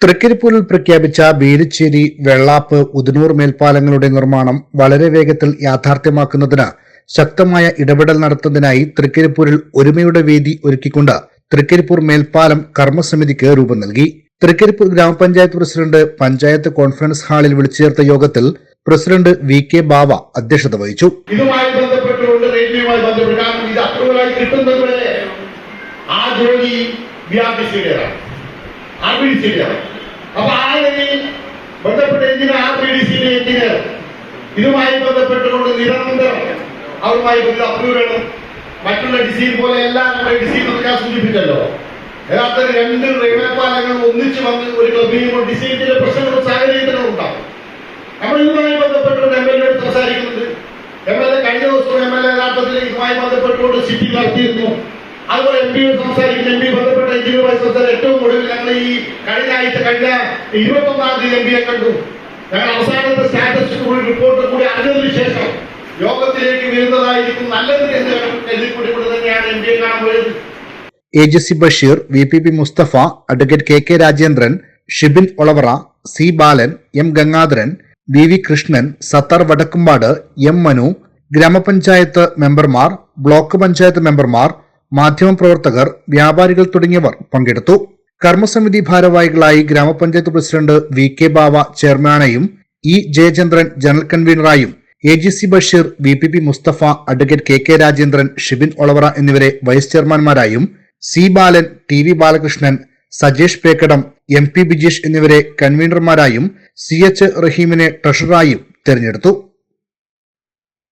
തൃക്കരിപ്പൂരിൽ പ്രഖ്യാപിച്ച ബീരിച്ചേരി വെള്ളാപ്പ് ഉദനൂർ മേൽപ്പാലങ്ങളുടെ നിർമ്മാണം വളരെ വേഗത്തിൽ യാഥാർത്ഥ്യമാക്കുന്നതിന് ശക്തമായ ഇടപെടൽ നടത്തുന്നതിനായി തൃക്കരിപ്പൂരിൽ ഒരുമയുടെ വേദി ഒരുക്കിക്കൊണ്ട് തൃക്കരിപ്പൂർ മേൽപ്പാലം കർമ്മസമിതിക്ക് രൂപം നൽകി. തൃക്കരിപ്പൂർ ഗ്രാമപഞ്ചായത്ത് പ്രസിഡന്റ് പഞ്ചായത്ത് കോൺഫറൻസ് ഹാളിൽ വിളിച്ചു ചേർത്ത യോഗത്തിൽ പ്രസിഡന്റ് വി കെ ബാവ അധ്യക്ഷത വഹിച്ചു. ഇതുമായി ബന്ധപ്പെട്ടുകൊണ്ട് ആ ബി ഡി സിയിലാണ് അപ്പൊ ആ നിലയിൽ ബന്ധപ്പെട്ട എഞ്ചിനീയർ ആർ ബി ഡി സിയിലെ എഞ്ചിനീയർ ഇതുമായി ബന്ധപ്പെട്ടുകൊണ്ട് നിരന്തരം അവരുമായി അപ്രൂവലാണ്. മറ്റുള്ള ഡിസൈൻ പോലെ എല്ലാം നമ്മുടെ ഡിസൈൻ ഞാൻ സൂചിപ്പിച്ചല്ലോ. യഥാർത്ഥത്തിൽ രണ്ട് റെയിൽവേ പാലങ്ങൾ ഒന്നിച്ച് വന്ന് ഒരു ക്ലബിൽ ഡിസൈൻ ചില പ്രശ്നങ്ങളും സാഹചര്യങ്ങളും ഉണ്ടാവും നമ്മൾ ഇതുമായി ബന്ധപ്പെട്ടുകൊണ്ട് എം എൽ എ സംസാരിക്കുന്നുണ്ട്. എം എൽ എ കഴിഞ്ഞ ദിവസവും എം എൽ എ യഥാർത്ഥത്തിൽ ഇതുമായി ബന്ധപ്പെട്ടുകൊണ്ട് സിറ്റി നടത്തിയിരുന്നു. അതുപോലെ എം പി സംസാരിക്കുന്ന എം പി ബന്ധപ്പെട്ട എഞ്ചിനീയറുമായി സംസാരിച്ച ഏറ്റവും ഒടുവിൽ ഞങ്ങൾ ഈ കഴിഞ്ഞ ആഴ്ച കഴിഞ്ഞ ഇരുപത്തൊന്നാം തീയതി എം പിയെ കണ്ടു. ഞങ്ങൾ അവസാനത്തെ സ്റ്റാറ്റസ് കൂടി റിപ്പോർട്ട് കൂടി അറിഞ്ഞതിനു ശേഷം യോഗത്തിലേക്ക് വരുന്നതായിരിക്കും നല്ലത് എന്ന് കരുതിക്കൂടി തന്നെയാണ് എം പിയെ കാണാൻ പോയത് A J C Basheer V P P Mustafa advocate K K Rajendran Shibin Olavara C Balan M Gangadharan V V Krishnan Sathar Vadakkumpad M Manu ഗ്രാമപഞ്ചായത്ത് മെമ്പർമാർ ബ്ലോക്ക് പഞ്ചായത്ത് മെമ്പർമാർ മാധ്യമപ്രവർത്തകർ വ്യാപാരികൾ തുടങ്ങിയവർ പങ്കെടുത്തു. കർമ്മസമിതി ഭാരവാഹികളായി ഗ്രാമപഞ്ചായത്ത് പ്രസിഡന്റ് വി കെ ബാവ ചെയർമാനായും E Jayachandran general കൺവീനറായും A G C Basheer V P P Mustafa advocate K K Rajendran Shibin Olavara എന്നിവരെ vice ചെയർമാൻമാരായും C Balan T V Balakrishnan Sajesh Pekkadam M P Bijeesh എന്നിവരെ കൺവീനർമാരായും സി എച്ച് റഹീമിനെ ട്രഷററായും തെരഞ്ഞെടുത്തു.